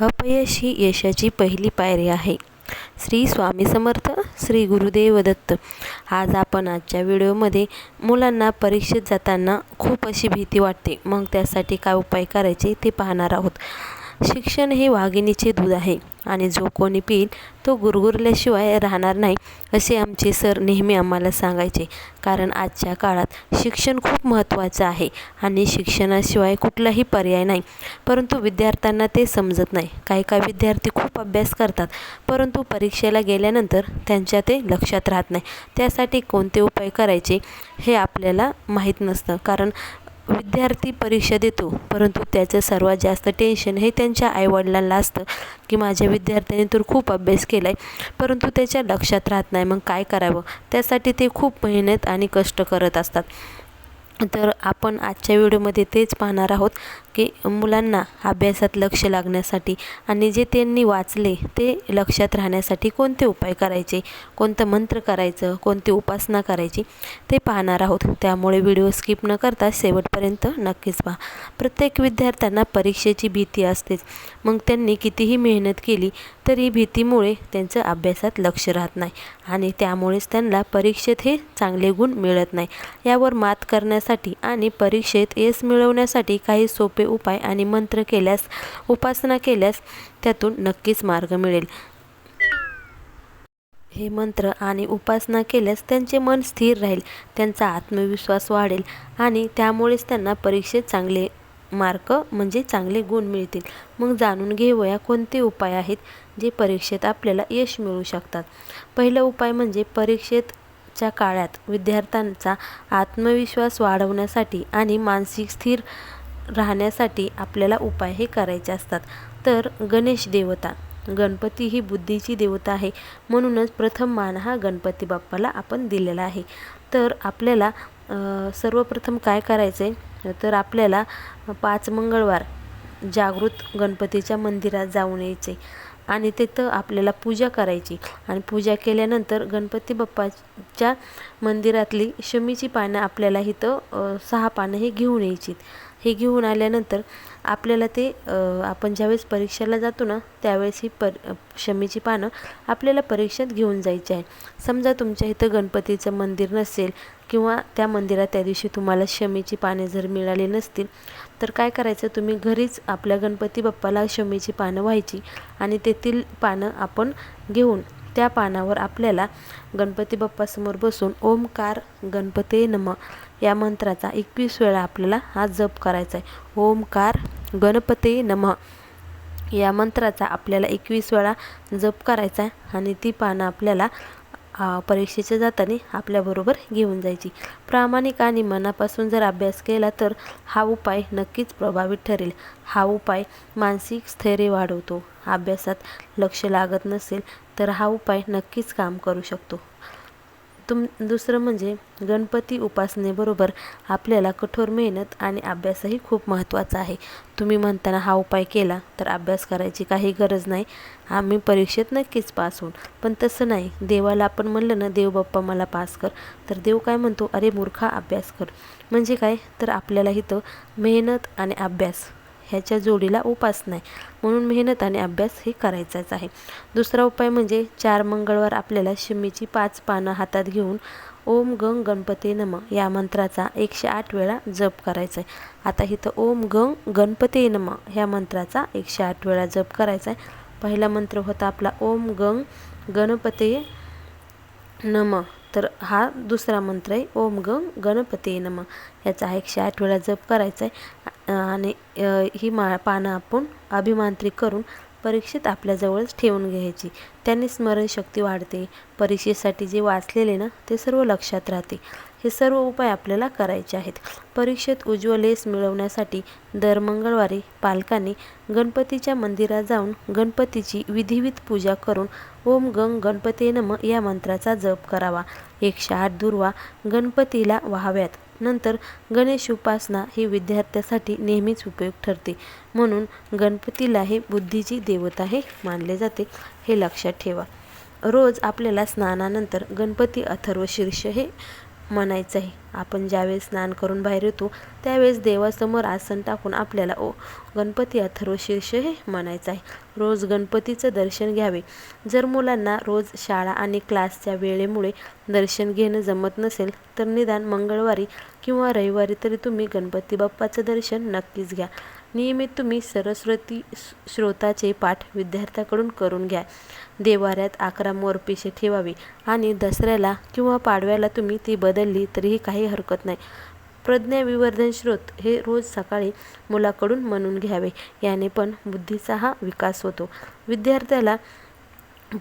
अपयश ही यशाची पहिली पायरी आहे. श्री स्वामी समर्थ श्री गुरुदेव दत्त आज आपण आजच्या व्हिडिओमध्ये मुलांना परीक्षेत जाताना खूप अशी भीती वाटते. मग त्यासाठी काय उपाय करायचे ते पाहणार आहोत. शिक्षण हे वाघिणीचे दूध आहे आणि जो कोणी पिईल तो गुरगुरल्याशिवाय राहणार नाही असे आमचे सर नेहमी आम्हाला सांगायचे. कारण आजच्या काळात शिक्षण खूप महत्त्वाचं आहे आणि शिक्षणाशिवाय कुठलाही पर्याय नाही. परंतु विद्यार्थ्यांना ते समजत नाही. काही काही विद्यार्थी खूप अभ्यास करतात परंतु परीक्षेला गेल्यानंतर त्यांच्या ते लक्षात राहत नाही. त्यासाठी कोणते उपाय करायचे हे आपल्याला माहीत नसतं. कारण विद्यार्थी परीक्षा देतो. परंतु त्याचं सर्वात जास्त टेन्शन हे त्यांच्या आईवडिलांना असतं की माझ्या विद्यार्थ्यांनी तर खूप अभ्यास केला आहे परंतु त्याच्या लक्षात राहत नाही. मग काय करावं? त्यासाठी ते खूप मेहनत आणि कष्ट करत असतात. तर आपण आजच्या व्हिडिओमध्ये तेच पाहणार आहोत की मुलांना अभ्यासात लक्ष लागण्यासाठी आणि जे त्यांनी वाचले ते लक्षात राहण्यासाठी कोणते उपाय करायचे कोणतं मंत्र करायचं कोणती उपासना करायची ते पाहणार आहोत. त्यामुळे व्हिडिओ स्किप न करता शेवटपर्यंत नक्कीच पहा. प्रत्येक विद्यार्थ्यांना परीक्षेची भीती असतेच. मग त्यांनी कितीही मेहनत केली तरी भीतीमुळे त्यांचं अभ्यासात लक्ष राहत नाही आणि त्यामुळेच त्यांना परीक्षेत हे चांगले गुण मिळत नाही. यावर मात करण्यासाठी आणि परीक्षेत यश मिळवण्यासाठी काही सोपे उपाय आणि मंत्र केल्यास उपासना केल्यास त्यातून नक्कीच मार्ग मिळेल. हे मंत्र आणि उपासना केल्यास त्यांचे मन स्थिर राहील त्यांचा आत्मविश्वास वाढेल आणि त्यामुळेच त्यांना परीक्षेत चांगले मार्क म्हणजे चांगले गुण मिळतील. मग जाणून घेऊया कोणते उपाय आहेत जे परीक्षेत आपल्याला यश मिळू शकतात. पहिला उपाय म्हणजे परीक्षेतच्या काळात विद्यार्थ्यांचा आत्मविश्वास वाढवण्यासाठी आणि मानसिक स्थिर राहण्यासाठी आपल्याला उपाय हे करायचे असतात. तर गणेश देवता. गणपती ही बुद्धीची देवता आहे. म्हणूनच प्रथम मान हा गणपती बाप्पाला आपण दिलेला आहे. तर आपल्याला सर्वप्रथम काय करायचं आहे तर आपल्याला पाच मंगळवार जागृत गणपतीच्या मंदिरात जाऊन यायचे. आणि तिथं आपल्याला पूजा करायची. आणि पूजा केल्यानंतर गणपती बाप्पाच्या मंदिरातली शमीची पानं आपल्याला इथं सहा पानं हे घेऊन यायची. हे घेऊन आल्यानंतर आपल्याला ते आपण ज्यावेळेस परीक्षेला जातो ना त्यावेळेस ही पर शमीची पानं आपल्याला परीक्षेत घेऊन जायची आहे. समजा तुमच्या इथं गणपतीचं मंदिर नसेल किंवा त्या मंदिरात त्या दिवशी तुम्हाला शमीची पाने जर मिळाली नसतील तर काय करायचं? तुम्ही घरीच आपल्या गणपती बाप्पाला शमीची पानं व्हायची आणि तेथील पानं आपण घेऊन त्या पानावर आपल्याला गणपती बाप्पासमोर बसून ओमकार गणपते नम या मंत्राचा एकवीस वेळा आपल्याला हा जप करायचा आहे ओमकार गणपते नम या मंत्राचा आपल्याला एकवीस वेळा जप करायचा आहे आणि ती पानं आपल्याला परीक्षेच्या जाताना आपल्याबरोबर घेऊन जायची. प्रामाणिक आणि मनापासून जर अभ्यास केला तर हा उपाय नक्कीच प्रभावित ठरेल. हा उपाय मानसिक स्थैर्य वाढवतो. अभ्यासात लक्ष लागत नसेल तर हा उपाय नक्कीच काम करू शकतो. तुम दुसरं म्हणजे गणपती उपासनेबरोबर आपल्याला कठोर मेहनत आणि अभ्यासही खूप महत्त्वाचा आहे. तुम्ही म्हणताना हा उपाय केला तर अभ्यास करायची काही गरज नाही. आम्ही परीक्षेत नक्कीच पास होऊन. पण तसं नाही. देवाला आपण म्हणलं ना देव बाप्पा मला पास कर. तर देव काय म्हणतो? अरे मूर्खा अभ्यास कर. म्हणजे काय? तर आपल्याला इथं मेहनत आणि अभ्यास. ह्याच्या जोडीला उपास नाही. म्हणून मेहनत आणि अभ्यास हे करायचाच आहे. दुसरा उपाय म्हणजे चार मंगळवार आपल्याला शिमीची पाच पानं हातात घेऊन ओम गंग गणपती नम या मंत्राचा एकशे आठ वेळा जप करायचा आहे आता इथं ओम गंग गणपती नम ह्या मंत्राचा एकशे आठ वेळा जप करायचा आहे पहिला मंत्र होता आपला ओम गंग गणपते नम. तर हा दुसरा मंत्र आहे ओम गं गणपती नम. याचा एकशे आठ वेळा जप करायचा आहे आणि ही मा पानं आपण अभिमांत्रिक करून परीक्षेत आपल्याजवळच ठेवून घ्यायची. त्यांनी स्मरणशक्ती वाढते. परीक्षेसाठी जे वाचलेले ना ते सर्व लक्षात राहते. हे सर्व उपाय आपल्याला करायचे आहेत. परीक्षेत उज्ज्वल यश मिळवण्यासाठी दर मंगळवारी पालकांनी गणपतीच्या मंदिरात जाऊन गणपतीची विधिविध पूजा करून ओम गंग गणपती नम या मंत्राचा जप करावा. एकशे आठ दुर्वा गणपतीला व्हाव्यात. नंतर गणेश उपासना ही विद्यार्थ्यासाठी नेहमीच उपयोग ठरते. म्हणून गणपतीला हे बुद्धीची देवता हे मानले जाते. हे लक्षात ठेवा. रोज आपल्याला स्नानानंतर गणपती अथर्व शीर्ष हे म्हणायचं आहे आपण ज्यावेळेस स्नान करून बाहेर येतो त्यावेळेस देवासमोर आसन टाकून आपल्याला ओ गणपती अथर्वशीर्ष हे म्हणायचं आहे रोज गणपतीचं दर्शन घ्यावे. जर मुलांना रोज शाळा आणि क्लासच्या वेळेमुळे दर्शन घेणं जमत नसेल तर निदान मंगळवारी किंवा रविवारी तरी तुम्ही गणपती बाप्पाचं दर्शन नक्कीच घ्या. नियमित तुम्ही सरस्वती श्रोताचे पाठ विद्यार्थ्याकडून करून घ्या. देवाऱ्यात अकरा मोरपिसे ठेवावी आणि दसऱ्याला किंवा पाडव्याला तुम्ही ती बदलली तरीही काही हरकत नाही. प्रज्ञा विवर्धन स्रोत हे रोज सकाळी मुलाकडून म्हणून घ्यावे. याने पण बुद्धीचा हा विकास होतो. विद्यार्थ्याला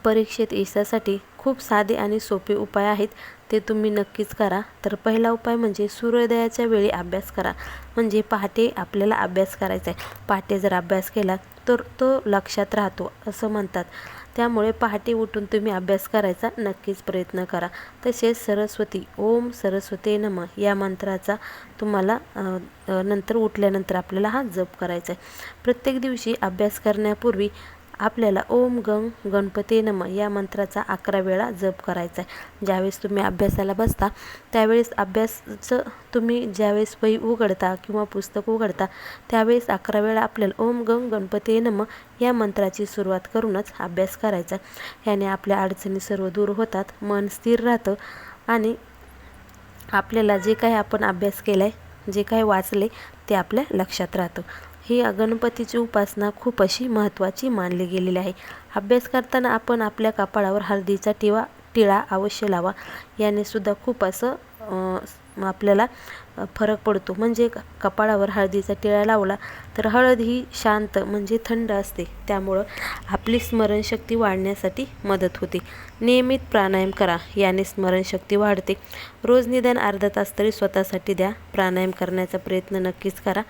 परीक्षेत यशासाठी खूप साधे आणि सोपे उपाय आहेत ते तुम्ही नक्कीच करा. तर पहिला उपाय म्हणजे सूर्योदयाच्या वेळी अभ्यास करा. म्हणजे पहाटे आपल्याला अभ्यास करायचा आहे. पहाटे जर अभ्यास केला तर तो लक्षात राहतो असं म्हणतात. त्यामुळे पहाटे उठून तुम्ही अभ्यास करायचा नक्कीच प्रयत्न करा. तसेच सरस्वती ओम सरस्वती नम या मंत्राचा तुम्हाला नंतर उठल्यानंतर आपल्याला हा जप करायचा आहे. प्रत्येक दिवशी अभ्यास करण्यापूर्वी आपल्याला ओम गं गणपती नम या मंत्राचा अकरा वेळा जप करायचा आहे. ज्यावेळेस तुम्ही अभ्यासाला बसता त्यावेळेस अभ्यासचं तुम्ही ज्यावेळेस वही उघडता किंवा पुस्तक उघडता त्यावेळेस अकरा वेळा आपल्याला ओम गंग गणपती नम या मंत्राची सुरुवात करूनच अभ्यास करायचा याने आपल्या अडचणी सर्व दूर होतात मन स्थिर राहतं आणि आपल्याला जे काही आपण अभ्यास केला आहे जे काही वाचले ते आपल्या लक्षात राहतं. ही गणपतीची उपासना खूप अशी महत्त्वाची मानली गेलेली आहे. अभ्यास करताना आपण आपल्या कपाळावर हळदीचा टिवा टिळा अवश्य लावा. याने सुद्धा खूप असं आपल्याला फरक पडतो. म्हणजे कपाळावर हळदीचा टिळा लावला तर हळद ही शांत म्हणजे थंड असते. त्यामुळं आपली स्मरणशक्ती वाढण्यासाठी मदत होते. नियमित प्राणायाम करा. याने स्मरणशक्ती वाढते. रोज निदान अर्धा तास तरी स्वतःसाठी द्या. प्राणायाम करण्याचा प्रयत्न नक्कीच करा.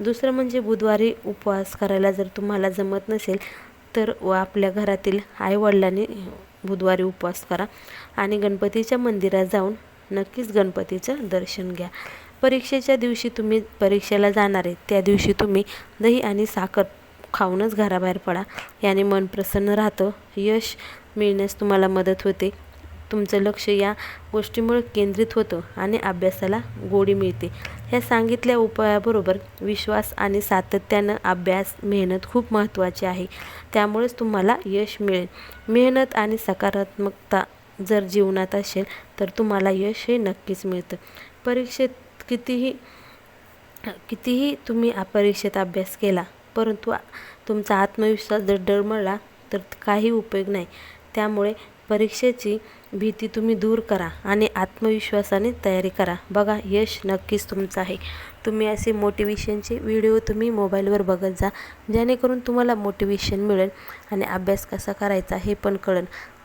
दुसरं म्हणजे बुधवारी उपवास करायला जर तुम्हाला जमत नसेल तर व आपल्या घरातील आईवडिलांनी बुधवारी उपवास करा आणि गणपतीच्या मंदिरात जाऊन नक्कीच गणपतीचं दर्शन घ्या. परीक्षेच्या दिवशी तुम्ही परीक्षेला जाणार आहे त्या दिवशी तुम्ही दही आणि साखर खाऊनच घराबाहेर पडा. याने मन प्रसन्न राहतं यश मिळण्यास तुम्हाला मदत होते. तुमचं लक्ष या गोष्टीमुळे केंद्रित होतं आणि अभ्यासाला गोडी मिळते. ह्या सांगितल्या उपायाबरोबर विश्वास आणि सातत्यानं अभ्यास मेहनत खूप महत्त्वाची आहे. त्यामुळेच तुम्हाला यश मिळेल. मेहनत आणि सकारात्मकता जर जीवनात असेल तर तुम्हाला यश हे नक्कीच मिळतं. परीक्षेत कितीही कितीही तुम्ही परीक्षेत अभ्यास केला परंतु तुमचा आत्मविश्वास जर डळमळला तर काही उपयोग नाही. त्यामुळे परीक्षेची भीती तुम्ही दूर करा आणि आत्मविश्वासाने तयारी करा. बघा यश नक्कीच तुमचं आहे. तुम्ही असे मोटिवेशनचे व्हिडिओ तुम्ही मोबाईलवर बघत जा. जेणेकरून तुम्हाला मोटिवेशन मिळेल आणि अभ्यास कसा करायचा हे पण कळेल.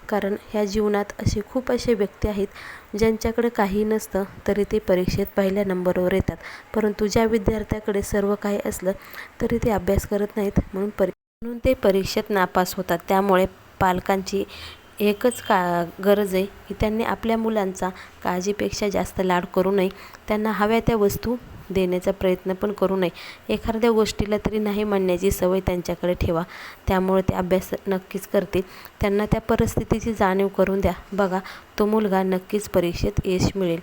कारण ह्या जीवनात असे खूप असे व्यक्ती आहेत ज्यांच्याकडे काही नसतं तरी ते परीक्षेत पहिल्या नंबरवर येतात. परंतु ज्या विद्यार्थ्याकडे सर्व काही असलं तरी ते अभ्यास करत नाहीत. म्हणून परी म्हणून ते परीक्षेत नापास होतात. त्यामुळे पालकांची एकच का गरज आहे की त्यांनी आपल्या मुलांचा काळजीपेक्षा जास्त लाड करू नये. त्यांना हव्या त्या वस्तू देण्याचा प्रयत्न पण करू नये. एखाद्या गोष्टीला तरी नाही म्हणण्याची सवय त्यांच्याकडे ठेवा. त्यामुळे ते अभ्यास नक्कीच करतील. त्यांना त्या परिस्थितीची जाणीव करून द्या. बघा तो मुलगा नक्कीच परीक्षेत यश मिळेल.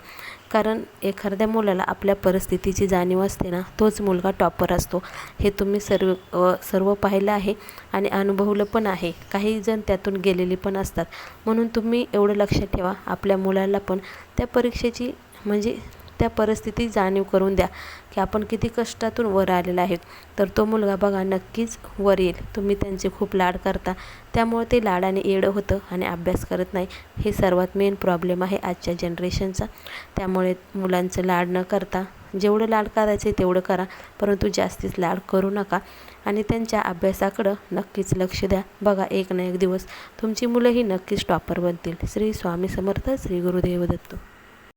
कारण एखाद्या मुलाला आपल्या परिस्थितीची जाणीव असते ना तोच मुलगा टॉपर असतो. हे तुम्ही सर्व सर्व पाहिलं आहे आणि अनुभवलं पण आहे. काही जण त्यातून गेलेले पण असतात. म्हणून तुम्ही एवढं लक्षात ठेवा. आपल्या मुलाला पण त्या परीक्षेची म्हणजे त्या परिस्थिती जाणीव करून द्या की आपण किती कष्टातून वर आलेला आहे तर तो मुलगा बघा नक्कीच वर येईल. तुम्ही त्यांचे खूप लाड करता. त्यामुळे ते लाडाने येडं होतं आणि अभ्यास करत नाही. हे सर्वात मेन प्रॉब्लेम आहे आजच्या जनरेशनचा त्यामुळे मुलांचं लाड न करता जेवढं लाड करायचं आहे तेवढं करा. परंतु जास्तीच लाड करू नका. आणि त्यांच्या अभ्यासाकडं नक्कीच लक्ष द्या. बघा एक ना एक दिवस तुमची मुलंही नक्कीच टॉपर बनतील. श्री स्वामी समर्थ श्री गुरुदेव दत्त.